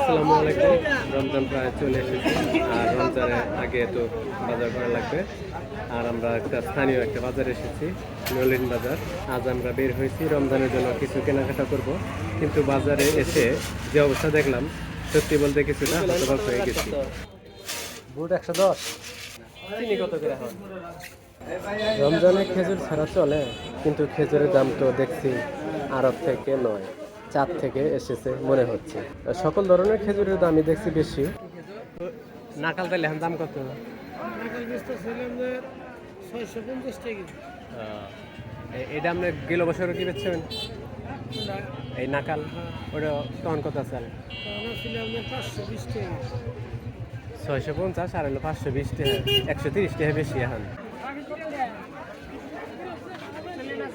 আসসালামু আলাইকুম। রমজান প্রায় চলে এসেছে। আর রমজানের আগে তো বাজার করা লাগবে। আর আমরা একটা স্থানীয় একটা বাজারে এসেছি নলিন বাজার। আজ আমরা বের হয়েছি। রমজানের জন্য কিছু কেনাকাটা করব। কিন্তু বাজারে এসে যে অবস্থা দেখলাম সত্যি বলতে কিছুটা হতবাক হয়ে গেছি। বুট একশো দশ। চিনি কত করে হয় রমজানে খেজুর ছাড়া চলে কিন্তু খেজুরের দাম তো দেখছি আরব থেকে নয়। চাঁদ থেকে এসেছে মনে হচ্ছে। সকল ধরনের খেজুরের দামই দেখছি বেশি। নাকাল তাইলে এখন দাম কত এটা আপনি গেল বছরও কি বেচছেন? এই নাকাল ওটা তখন কত বিশ ছয়শো পঞ্চাশ আর হলো পাঁচশো বিশ টাকা একশো তিরিশ টাকা বেশি এখন আড়াইশের খুদ একশো দশ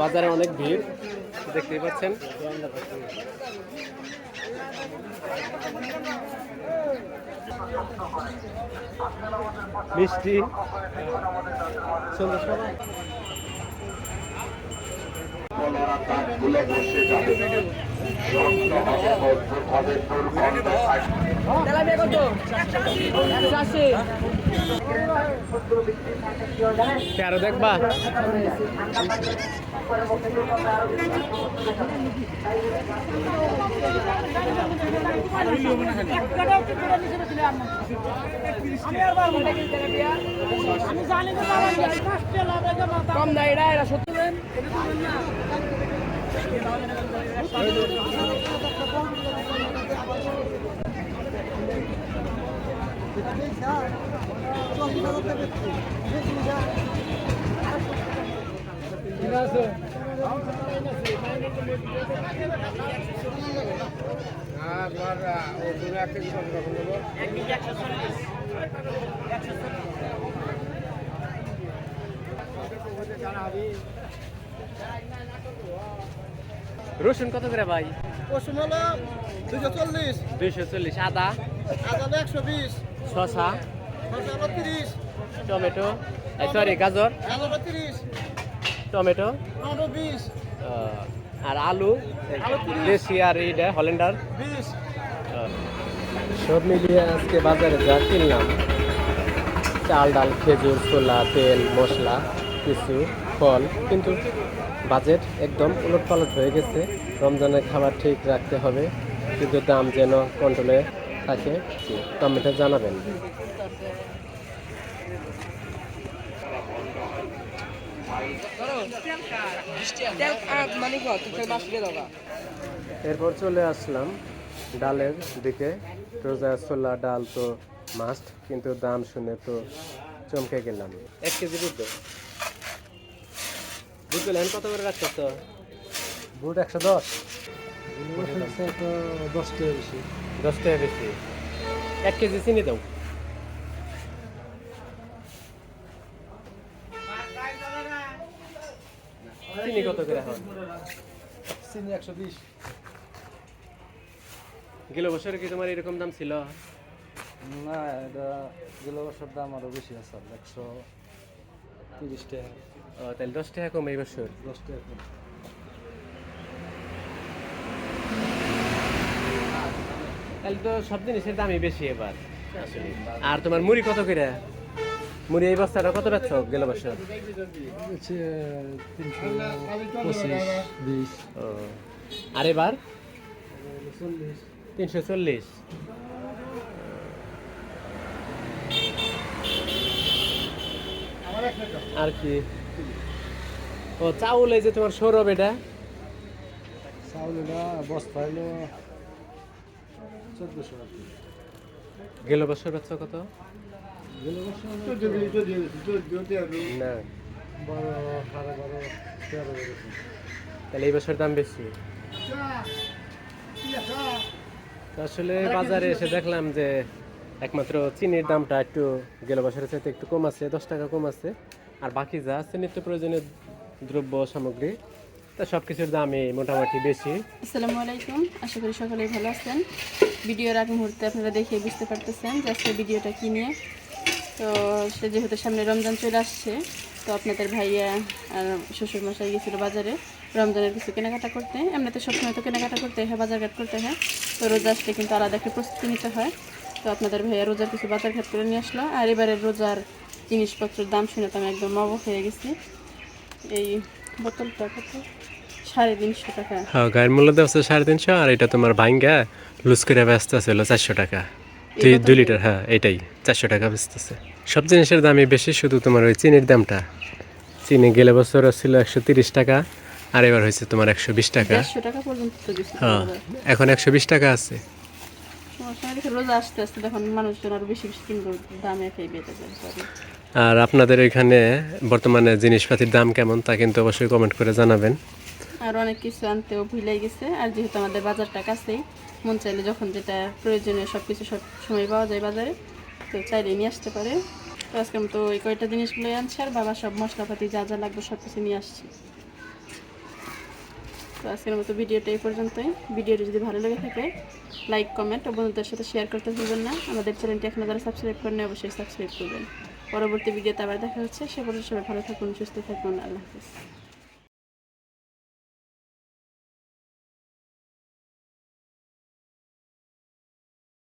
বাজারে অনেক ভিড় দেখতেই পাচ্ছেন। মিষ্টি। সুন্দর তেরো দেখবা? কম এটা এটা সত্তর রসুন কত করে ভাই? পশু হলো দুশো চল্লিশ। দুইশো চল্লিশ। আদা? আদালো একশো বিশ। শশা মশালো তিরিশ। টমেটো? সরি গাজর? আলুলো তিরিশ। টমেটো? আলু বিশ। আর আলু? দেশি আর এইটা হল্যান্ডার বিশ। সব মিলিয়ে আজকে বাজারে যা কিনলাম চাল ডাল খেজুর ছোলা তেল মশলা কিছু ফল কিন্তু বাজেট একদম উলট পালট হয়ে গেছে। রমজানের খাবার ঠিক রাখতে হবে, কিন্তু দাম যেন কন্ট্রোলে থাকে কমেন্টে জানাবেন। এরপর চলে আসলাম ডালের দিকে। রোজা ছোলা ডাল তো মাস্ট কিন্তু দাম শুনে তো চমকে গেলাম। এক কেজি দুধ দুধ পেলেন কত করে রাখছো? তো বুট একশো দশ। দশ টাকা বেশি। দশ টাকা বেশি। এক কেজি চিনি দাও। চিনি কত করে এখন? চিনি একশো বিশ। গেল বছরে কি তোমার এরকম দাম ছিল? না এটা গেল বছর দাম আরও বেশি আছে একশো তিরিশ টাকা। তাহলে দশ টাকা কম এই বছর দশ টাকা কম। তাহলে তো সব জিনিসের দামই বেশি এবার। আর তোমার মুড়ি কত করে? মুড়ি এই বস্তাটা কত বেচছ গেল বছর? আর এবার? তিনশো চল্লিশ। আর কি? ও চাউল এই যে তোমার সৌরভ এটা? চাউলটা বস্তা হলো চোদ্দোশো গেল বছর বেচছ কত? গেল বছর না। বারো সাড়ে বারো তেরো তাহলে এই বছর দাম বেশি? আসলে বাজারে এসে দেখলাম যে একমাত্র চিনির দামটা একটু গেল বছরের চাইতে একটু কম আছে দশ টাকা কম আছে। আর বাকি যা আছে নিত্য প্রয়োজনীয় দ্রব্য, সামগ্রী, তা সব কিছুর দামই মোটামুটি বেশি। আসসালামু আলাইকুম। আশা করি সকলেই ভালো আছেন। ভিডিওর আগ মুহূর্তে আপনারা দেখে বুঝতে পারতেছেন যে আজকে ভিডিওটা কি নিয়ে। তো সে যেহেতু সামনে রমজান চলে আসছে, তো আপনাদের ভাইয়া আর শ্বশুর মশাই গেছিল বাজারে রমজানের কিছু কেনাকাটা করতে। এমনিতে সবসময় তো কেনাকাটা করতে হয়, বাজারঘাট করতে হয়। তো রোজা আসলে কিন্তু আলাদা একটা প্রস্তুতি নিতে হয়। তো আপনাদের ভাইয়া রোজার কিছু বাজারঘাট করে নিয়ে আসলো। আর এবারে রোজার জিনিসপত্রের দাম শুনে তো আমি একদম অবাক হয়ে গেছি। এই বোতলটা কত? সাড়ে তিনশো টাকা। হ্যাঁ গায়ের মূল্য দেওয়া হচ্ছে সাড়ে তিনশো আর এটা তোমার ভাঙ্গা লুজ করে ব্যস্ত আছে হলো চারশো টাকা। দুই দুই লিটার হ্যাঁ এটাই চারশো টাকা বেচতেছে। সব জিনিসের দামই বেশি শুধু তোমার ওই চিনির দামটা। চিনি গেলে বছর ছিল একশো তিরিশ টাকা আর এবার হয়েছে তোমার একশো বিশ টাকা। হ্যাঁ এখন একশো বিশ টাকা আছে। সমস্যা নেই, দেখে রোজা আসতে আসতে দেখুন মানুষজন আরও বেশি বেশি কিনবো দামে যায় আর আপনাদের এখানে বর্তমানে জিনিসপাতির দাম কেমন তা কিন্তু অবশ্যই কমেন্ট করে জানাবেন। আর অনেক কিছু আনতেও ভুলাই গেছে। আর যেহেতু আমাদের বাজারটা কাছেই, মন চাইলে যখন যেটা প্রয়োজনীয় সব কিছু সব সময় পাওয়া যায় বাজারে, তো চাইলে নিয়ে আসতে পারে। তো আজকে আমি তো এই কয়টা জিনিসগুলোই আনছি, আর বাবা সব মশলাপাতি যা যা লাগবে সব কিছু নিয়ে আসছি। তো আজকের মতো ভিডিওটা এই পর্যন্তই। ভিডিওটি যদি ভালো লেগে থাকে লাইক কমেন্ট ও বন্ধুদের সাথে শেয়ার করতে ভুলবেন না। আমাদের চ্যানেলটি এখনও যারা সাবস্ক্রাইব করেন অবশ্যই সাবস্ক্রাইব করবেন। পরবর্তী ভিডিওতে আবার দেখা হচ্ছে। সে পর্যন্ত সবাই ভালো থাকুন সুস্থ থাকুন আল্লাহ হাফিজ।